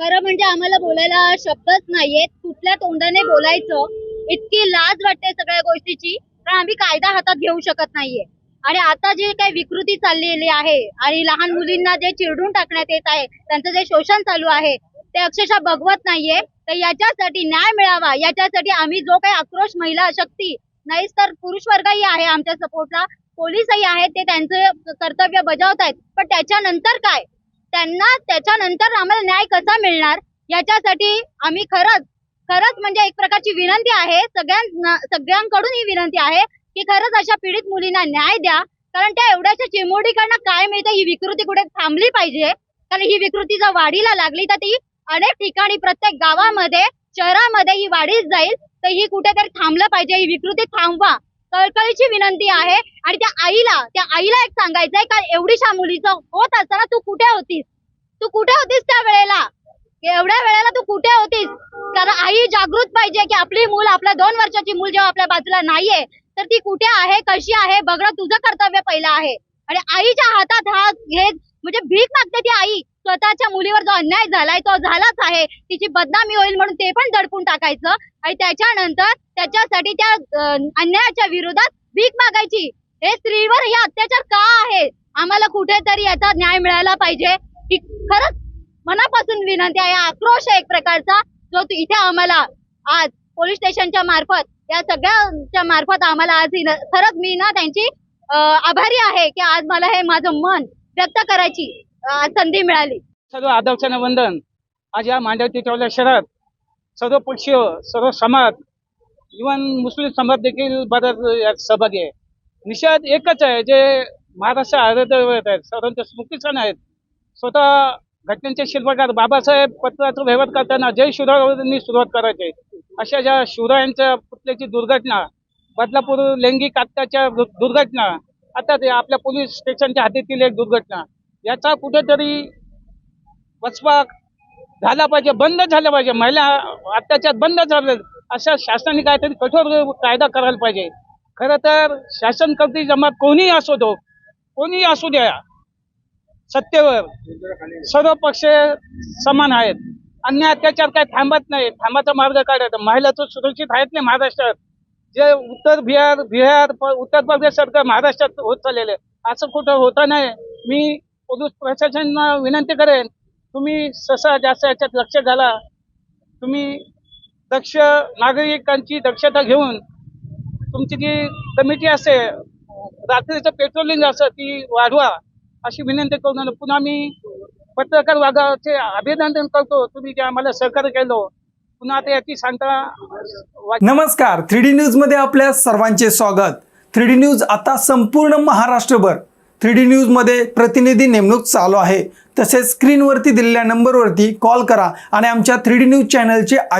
खरं म्हणजे आम्हाला बोलायला शब्दच नाहीयेत कुठल्या तोंडाने बोलायचं इतकी लाज वाटते सगळ्या गोष्टीची. कारण आम्ही कायदा हातात घेऊ शकत नाहीये. आणि आता जे काही विकृती चाललेली आहे आणि लहान मुलींना जे चिरडून टाकण्यात येत आहे त्यांचं जे शोषण चालू आहे ते अक्षरशः बघवत नाहीये. तर याच्यासाठी न्याय मिळावा. याच्यासाठी आम्ही जो काही आक्रोश महिला शक्ती नाहीच तर पुरुष वर्गही आहे आमच्या सपोर्टला पोलीसही आहेत ते त्यांचं कर्तव्य बजावत आहेत पण त्याच्यानंतर काय? त्यांना त्याच्यानंतर आम्हाला न्याय कसा मिळणार? याच्यासाठी आम्ही खरंच खरंच म्हणजे एक प्रकारची विनंती आहे. सगळ्यां सगळ्यांकडून ही विनंती आहे की खरंच अशा पीडित मुलींना न्याय द्या. कारण त्या एवढ्याशा चिमोडीकडनं काय मिळतं ही विकृती कुठे थांबली पाहिजे? कारण ही विकृती जर वाढीला लागली तर ती अनेक ठिकाणी प्रत्येक गावामध्ये शहरामध्ये ही वाढीच जाईल. तर ही कुठेतरी थांबलं पाहिजे. ही विकृती थांबवा. कळकळीची विनंती आहे. आणि त्या आईला त्या आईला एक सांगायचंय का एवढीशा मुलीचं होत असताना तू कुठे होतीस? तू कुठे होतीस त्या वेळेला? एवढ्या वेळेला तू कुठे होतीस? कारण आई जागृत पाहिजे की आपली मूल आपल्या दोन वर्षाची मूल जेव्हा आपल्या बाजूला नाहीये तर ती कुठे आहे कशी आहे बघणं तुझं कर्तव्य पहिलं आहे. आणि आईच्या हातात हा घेत म्हणजे भीक मागते ती आई. स्वतःच्या मुलीवर जो अन्याय झालाय तो झालाच आहे. तिची बदनामी होईल म्हणून ते पण दडपून टाकायचं. आणि त्याच्यानंतर त्याच्यासाठी त्या अन्यायाच्या विरोधात भीक मागायची. हे स्त्रीवर हे अत्याचार का आहे? आम्हाला कुठेतरी याचा न्याय मिळाला पाहिजे. ही खरंच मनापासून विनंती आहे. आक्रोश आहे एक प्रकारचा जो तू इथे आम्हाला आज पोलीस स्टेशनच्या मार्फत या सगळ्यांच्या मार्फत आम्हाला आज खरंच मी ना त्यांची आभारी आहे की आज मला हे माझं मन व्यक्त करायची. संधी मिळाली. सर्व आदर्शाने वंदन. आज या मांडवती टोल्या शहरात सर्व पक्षीय सर्व समाज इवन मुस्लिम समाज देखील बऱ्याच यात सहभागी आहे. निषेध एकच आहे जे महाराष्ट्र आरोग्य आहेत सर्वांचे सण आहेत. स्वतः घटनेचे शिल्पकार बाबासाहेब पत्राचा व्यवहार करताना जय शिवरायांनी सुरुवात करायची. अशा ज्या शिवरायांच्या पुतल्याची दुर्घटना बदलापूर लैंगिक अत्याचार दुर्घटना आता ते आपल्या पोलीस स्टेशनच्या हातीतील एक दुर्घटना. याचा कुठेतरी वचपा झाला पाहिजे बंद झाला पाहिजे. महिला अत्याचार बंद झाले अशा शासनाने काहीतरी कठोर कायदा करायला पाहिजे. खरं तर शासन करती जमात कोणीही असो दो कोणीही असू द्या. सत्तेवर सर्व पक्ष समान आहेत. अन्य अत्याचार काय थांबत नाही. थांबाचा मार्ग काढायचा महिला तर सुरक्षित आहेत नाही महाराष्ट्रात. जे उत्तर बिहार बिहार उत्तर प्रदेश सरकार महाराष्ट्रात होत चाललेले असं कुठं होतं नाही. मी पोलीस प्रशासनाला विनंती करेन तुम्ही ससा जास्त याच्यात लक्ष घाला. तुम्ही दक्ष नागरिकांची दक्षता घेऊन तुमची जी कमिटी असते रात्रीचं पेट्रोलिंग असं ती वाढवा अशी विनंती करून पुन्हा मी पत्रकार वागाचे अभिनंदन करतो. तुम्ही जे आम्हाला सहकार्य केलं पुन्हा आता याची सांगता वा- नमस्कार. थ्री डी न्यूजमध्ये आपल्या सर्वांचे स्वागत. थ्री डी न्यूज आता संपूर्ण महाराष्ट्रभर थ्री डी न्यूजमध्ये प्रतिनिधी नेमणूक चालू आहे. तसेच स्क्रीनवरती दिलेल्या नंबरवरती कॉल करा आणि आमच्या थ्री डी न्यूज चॅनलचे आधी